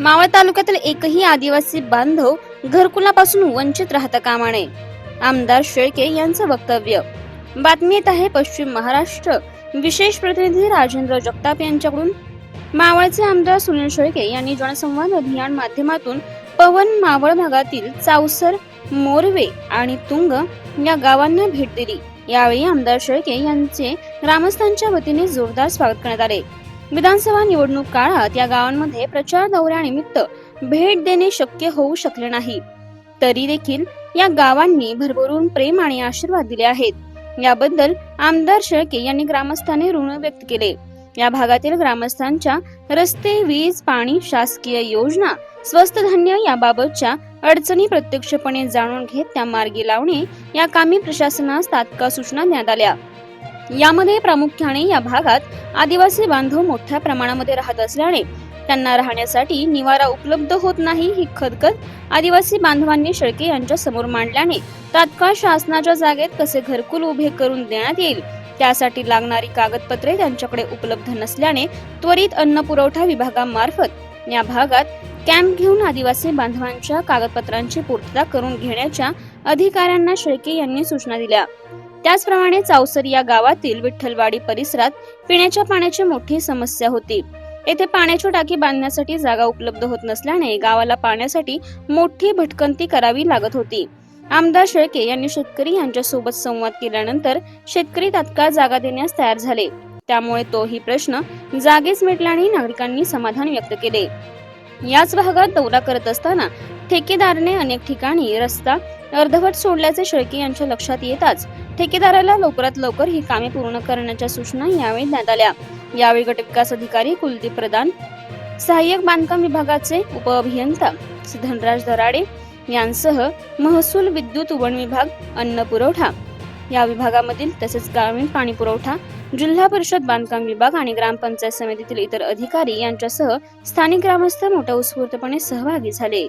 मावळ तालुक्यातील एकही आदिवासी बांधव घरकुलापासून वंचित राहता कामा नये आमदार शेळके यांचं वक्तव्य. बातमी येत आहे पश्चिम महाराष्ट्र. विशेष प्रतिनिधी राजेंद्र जगताप यांच्याकडून. मावळचे आमदार सुनील शेळके यांनी जनसंवाद अभियान माध्यमातून पवन मावळ भागातील चावसर मोरवे आणि तुंग या गावांना भेट दिली. यावेळी आमदार शेळके यांचे ग्रामस्थांच्या वतीने जोरदार स्वागत करण्यात आले. विधानसभा निवडणूक काळात या गावांमध्ये प्रचार दौऱ्यानिमित्त भेट देणे शक्य होऊ शकले नाही. तरी देखील या गावांनी भरभरून प्रेम आणि आशीर्वाद दिले आहेत. याबद्दल आमदार शेळके यांनी ग्रामस्थांनी ऋण व्यक्त केले. या भागातील ग्रामस्थांच्या रस्ते वीज पाणी शासकीय योजना स्वस्त धान्य याबाबतच्या अडचणी प्रत्यक्षपणे जाणून घेत त्या मार्गी लावणे या कामी प्रशासनास तात्काळ सूचना देण्यात आल्या. यामध्ये प्रामुख्याने या भागात आदिवासी बांधव मोठ्या प्रमाणामध्ये राहत असल्याने त्यांना राहण्यासाठी निवारा उपलब्ध होत नाही ही खदखद आदिवासी बांधवांनी शेळके यांच्या समोर मांडल्याने तात्काळ शासनाच्या जागेत कसे घरकुल उभे करून देण्यात येईल त्यासाठी लागणारी कागदपत्रे त्यांच्याकडे उपलब्ध नसल्याने त्वरित अन्न पुरवठा विभागामार्फत या भागात कॅम्प घेऊन आदिवासी बांधवांच्या कागदपत्रांची पूर्तता करून घेण्याच्या अधिकाऱ्यांना शेळके यांनी सूचना दिल्या. त्याचप्रमाणे चावसर या गावातील विठ्ठलवाडी परिसरात पिण्याच्या पाण्याची मोठी समस्या होती. येथे पाण्याची टाकी बांधण्यासाठी जागा उपलब्ध होत नसल्याने गावाला पाण्यासाठी मोठी भटकंती करावी लागत होती. आमदार शेळके यांनी शेतकरी यांच्यासोबत संवाद केल्यानंतर शेतकरी तात्काळ जागा देण्यास तयार झाले. त्यामुळे तोही प्रश्न जागेच मिटल्याने नागरिकांनी समाधान व्यक्त केले. याच भागात दौरा करत असताना ठेकेदारने अनेक ठिकाणी रस्ता अर्धवट सोडल्याचे शेळके यांच्या लक्षात येताच ठेकेदाराला लवकरात लवकर ही कामे पूर्ण करण्याच्या सूचना यावेळी देण्यात आल्या. यावेळी गटविकास अधिकारी कुलदीप प्रधान सहाय्यक बांधकाम विभागाचे उपअभियंता धनराज दराडे यांसह महसूल विद्युत वन विभाग अन्न पुरवठा या विभागामधील तसेच ग्रामीण पाणी पुरवठा जिल्हा परिषद बांधकाम विभाग आणि ग्रामपंचायत समितीतील इतर अधिकारी यांच्यासह स्थानिक ग्रामस्थ मोठ्या उत्स्फूर्तपणे सहभागी झाले.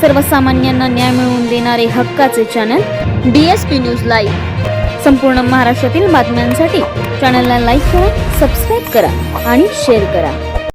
सर्वसामान्यांना न्याय मिळवून देणारे हक्काचे चॅनल डीएसपी न्यूज लाईव्ह संपूर्ण महाराष्ट्रातील बातम्यांसाठी चॅनलला लाईक करा सबस्क्राईब करा आणि शेअर करा.